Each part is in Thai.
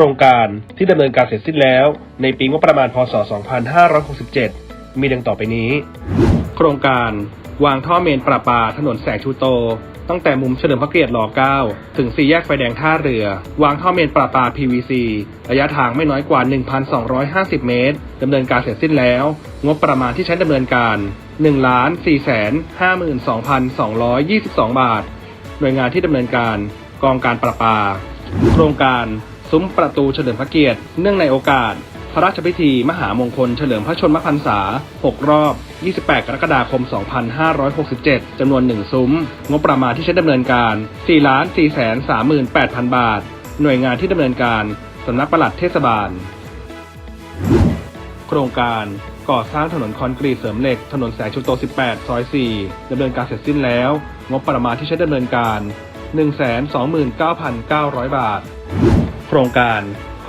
รงการที่ดำเนินการเสร็จสิ้นแล้ว ในปีงบประมาณพศ 2567 มีดังต่อไปนี้ โครงการวางท่อเมนประปาถนนแสงชูโต ตั้งแต่มุมเฉลิมพระเกียรติร9ถึงสี่แยกไฟแดงท่าเรือ วางท่อเมนประปา PVC ระยะทางไม่น้อยกว่า 1,250 เมตรดำเนินการเสร็จสิ้นแล้ว งบประมาณที่ใช้ดำเนินการ 1,452,222 บาท หน่วยงานที่ดำเนินการกองการประปา โครงการ ซุ้มประตูเฉลิมพระเกียรติ เนื่องในโอกาส พระราชพิธีมหามงคลเฉลิมพระชนมพรรษา 6 รอบ 28 กรกฎาคม 2567 จำนวน 1 ซุ้ม งบประมาณที่ใช้ดำเนินการ 4 4 3 8 0 0 0 บาท หน่วยงานที่ดำเนินการสำนักปลัดเทศบาล โครงการก่อสร้างถนนคอนกรีตเสริมเหล็ก ถนนแสงชูโต 18 ซอย 4ดำเนินการเสร็จสิ้นแล้ว งบประมาณที่ใช้ดำเนินการ 129,900 บาท โครงการ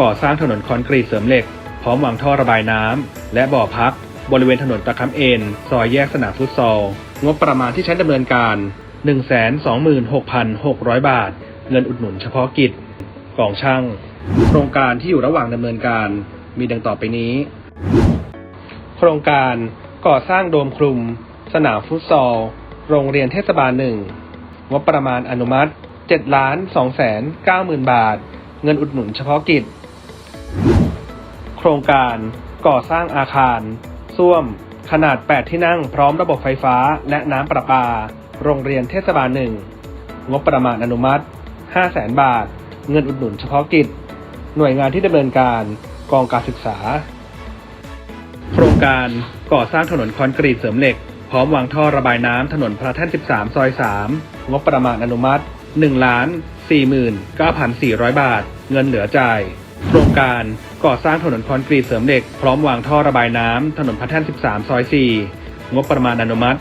ก่อสร้างถนนคอนกรีตเสริมเหล็ก พร้อมวางท่อระบายน้ำและบ่อพัก บริเวณถนนตะคำเอ็นซอยแยกสนามฟุตซอล งบประมาณที่ใช้ดำเนินการ 126,600 บาท เงินอุดหนุนเฉพาะกิจกองช่าง โครงการที่อยู่ระหว่างดำเนินการมีดังต่อไปนี้ โครงการก่อสร้างโดมคลุม สนามฟุตซอล โรงเรียนเทศบาลหนึ่งงบประมาณอนุมัติ7ล้าน2แสน9หมื่นบาท เงินอุดหนุนเฉพาะกิจ โครงการก่อสร้างอาคารส้วม ขนาด 8 ที่นั่งพร้อมระบบไฟฟ้าและน้ำประปา โรงเรียนเทศบาลหนึ่ง งบประมาณอนุมัติ5แสนบาท เงินอุดหนุนเฉพาะกิจ หน่วยงานที่ดำเนินการกองการศึกษา โครงการก่อสร้างถนนคอนกรีตเสริมเหล็ก พร้อมวางท่อระบายน้ำถนนพระแท่น 13 ซอย 3 งบประมาณอนุมัติ 1ล้าน49,400 บาท เงินเหลือจ่าย โครงการก่อสร้างถนนคอนกรีตเสริมเหล็ก พร้อมวางท่อระบายน้ำถนนพระแท่น13 ซอย 4 งบประมาณอนุมัติ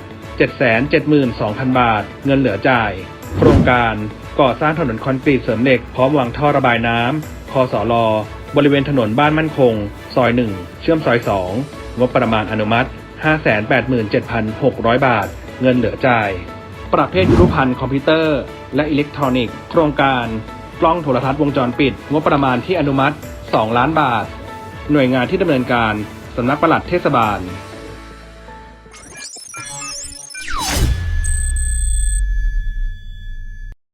772,000 บาท เงินเหลือจ่าย โครงการก่อสร้างถนนคอนกรีตเสริมเหล็ก พร้อมวางท่อระบายน้ำคอสอลอบริเวณถนนบ้านมั่นคง ซอย 1 เชื่อมซอย 2 งบประมาณอนุมัติ 587,600 บาท เงินเหลือจ่าย ประเภทรูปพันธ์คอมพิวเตอร์ และอิเล็กทรอนิกส์ โครงการ กล้องโทรทัศน์วงจรปิด งบประมาณที่อนุมัติ 2 ล้านบาท หน่วยงานที่ดำเนินการสำนักปลัดเทศบาล